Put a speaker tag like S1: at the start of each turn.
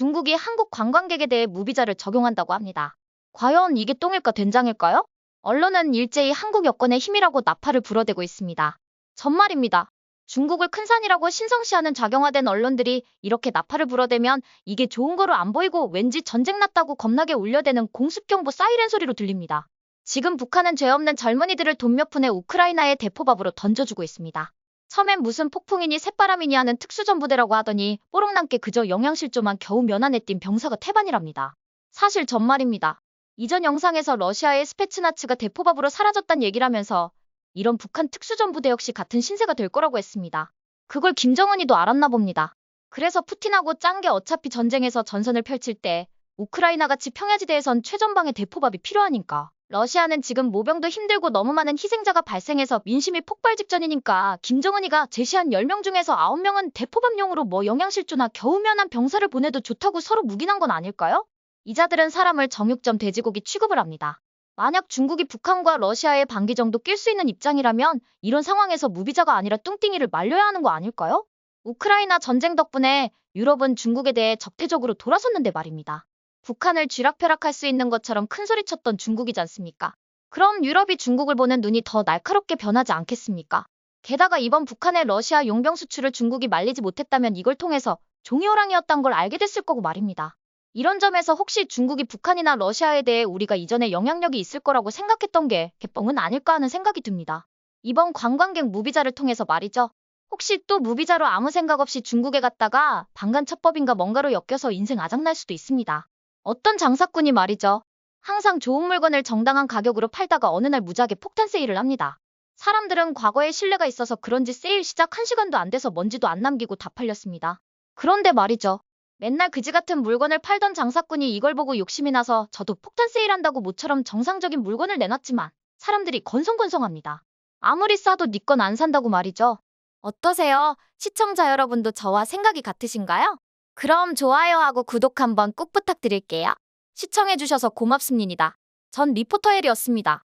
S1: 중국이 한국 관광객에 대해 무비자를 적용한다고 합니다. 과연 이게 똥일까 된장일까요? 언론은 일제히 한국 여권의 힘이라고 나팔을 불어대고 있습니다. 전말입니다. 중국을 큰 산이라고 신성시하는 작용화된 언론들이 이렇게 나팔을 불어대면 이게 좋은 거로 안 보이고 왠지 전쟁 났다고 겁나게 울려대는 공습경보 사이렌 소리로 들립니다. 지금 북한은 죄 없는 젊은이들을 돈 몇 푼에 우크라이나의 대포밥으로 던져주고 있습니다. 처음엔 무슨 폭풍이니 새바람이니 하는 특수전부대라고 하더니 뽀록남게 그저 영양실조만 겨우 면안에 띈 병사가 태반이랍니다. 사실 전말입니다. 이전 영상에서 러시아의 스페츠나츠가 대포밥으로 사라졌단 얘기라면서 이런 북한 특수전부대 역시 같은 신세가 될 거라고 했습니다. 그걸 김정은이도 알았나 봅니다. 그래서 푸틴하고 짠 게 어차피 전쟁에서 전선을 펼칠 때 우크라이나 같이 평야지대에선 최전방의 대포밥이 필요하니까 러시아는 지금 모병도 힘들고 너무 많은 희생자가 발생해서 민심이 폭발 직전이니까 김정은이가 제시한 10명 중에서 9명은 대포밥용으로 뭐 영양실조나 겨우 면한 병사를 보내도 좋다고 서로 묵인한 건 아닐까요? 이자들은 사람을 정육점 돼지고기 취급을 합니다. 만약 중국이 북한과 러시아의 반기 정도 낄 수 있는 입장이라면 이런 상황에서 무비자가 아니라 뚱띵이를 말려야 하는 거 아닐까요? 우크라이나 전쟁 덕분에 유럽은 중국에 대해 적대적으로 돌아섰는데 말입니다. 북한을 쥐락펴락할 수 있는 것처럼 큰 소리 쳤던 중국이지 않습니까? 그럼 유럽이 중국을 보는 눈이 더 날카롭게 변하지 않겠습니까? 게다가 이번 북한의 러시아 용병 수출을 중국이 말리지 못했다면 이걸 통해서 종이호랑이였단 걸 알게 됐을 거고 말입니다. 이런 점에서 혹시 중국이 북한이나 러시아에 대해 우리가 이전에 영향력이 있을 거라고 생각했던 게 개뻥은 아닐까 하는 생각이 듭니다. 이번 관광객 무비자를 통해서 말이죠. 혹시 또 무비자로 아무 생각 없이 중국에 갔다가 방간첩법인가 뭔가로 엮여서 인생 아작날 수도 있습니다. 어떤 장사꾼이 말이죠. 항상 좋은 물건을 정당한 가격으로 팔다가 어느 날 무지하게 폭탄 세일을 합니다. 사람들은 과거에 신뢰가 있어서 그런지 세일 시작 1시간도 안 돼서 먼지도 안 남기고 다 팔렸습니다. 그런데 말이죠. 맨날 그지 같은 물건을 팔던 장사꾼이 이걸 보고 욕심이 나서 저도 폭탄 세일한다고 모처럼 정상적인 물건을 내놨지만 사람들이 건성건성합니다. 아무리 싸도 니건안 산다고 말이죠. 어떠세요? 시청자 여러분도 저와 생각이 같으신가요? 그럼 좋아요하고 구독 한번 꼭 부탁드릴게요. 시청해주셔서 고맙습니다. 전 리포터 헬이었습니다.